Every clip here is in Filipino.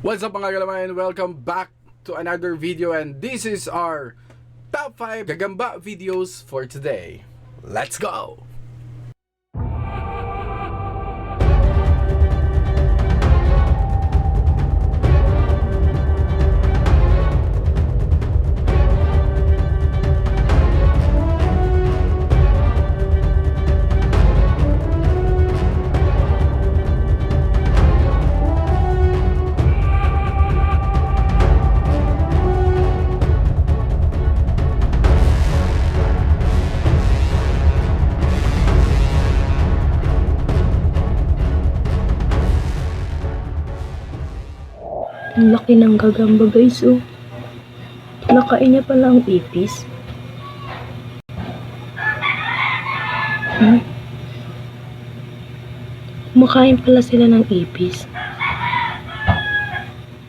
What's up mga kalamayan? Welcome back to another video and this is our top 5 gagamba videos for today. Let's go! Ang laki ng gagamba guys oh. Nakain niya pala ang ipis. Hmm? Kumakain pala sila ng ipis.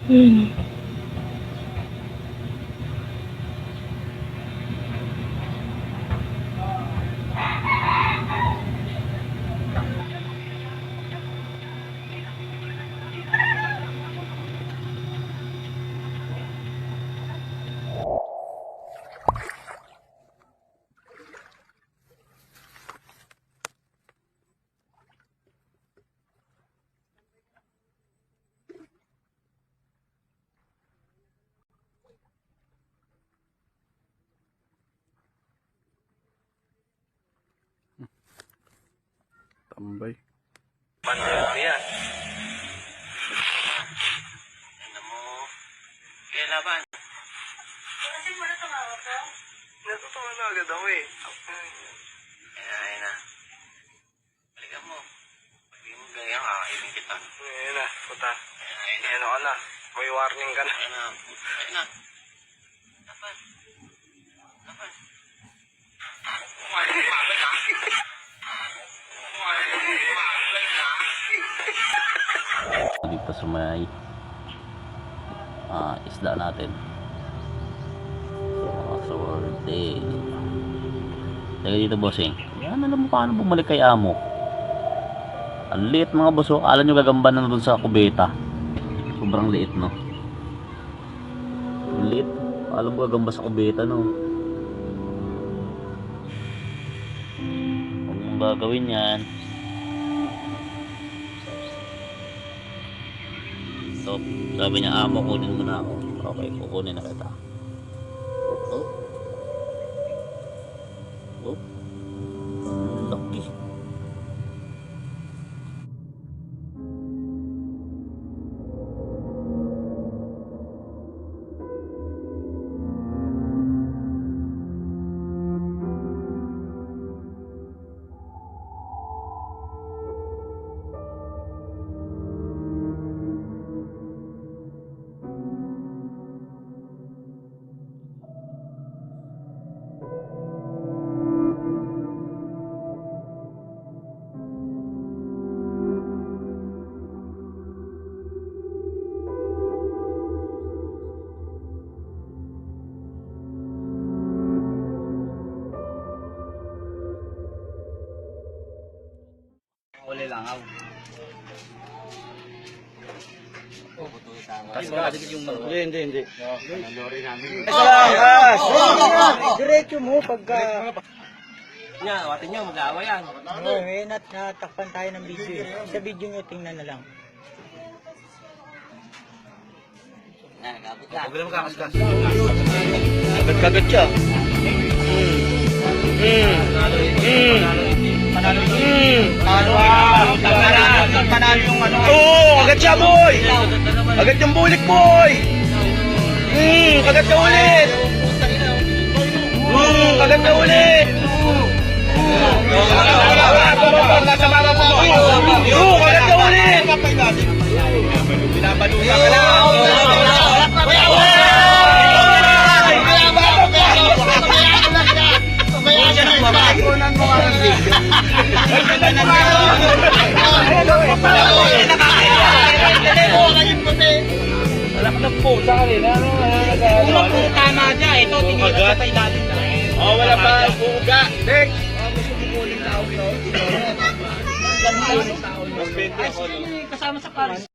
Hmm. Tambay. Pandel ko yan. Ano mo? Kaya laban. Kasi mo na tumawag ko? Natutuwa na agad ako eh. Ayun na. Balikan mo. Pag di mo ganyan, kakainin kita. Ayun na, puta. Ayun na, ayun na. May warning ka na. Ayun na, ayun na. Dapat. Dapat. Umabal na. Dito sa may ah, isda natin. So swordtail Teka dito bossing. Yan alam mo paano bumalik kay amo. Ang liit mga boss oh. alam nyo gagamba na doon sa kubeta. Sobrang liit no? Liit. Alam mo gagamba sa kubeta no? Kung mong gagawin yan So, sabi niya, amo, kunin mo na ako. Okay, kukunin na kita. Oh. Oh. Uli lang ako. Hindi, hindi, hindi. Diretso mo pagka Yan, watin nyo, mag-aawa yan. oh, eh, nat natakpan tayo ng video. Sa video nyo tingnan na lang. Huwag na magkakaskas. Kagat-kagat siya. Mm. Mm. Panalo ito. Mm. Siya, boy! Kagat yung bulik, boy! Mm, kagat ka ulit! Mm, kagat ka ulit! Nasa mama po mo. Oo, kagat ka ulit! Binabaluta ka lang. Kung po tama dyan, ito tingnan ko sa ilalim na. Oh, wala pa. Uga. Next. Kasama sa pares.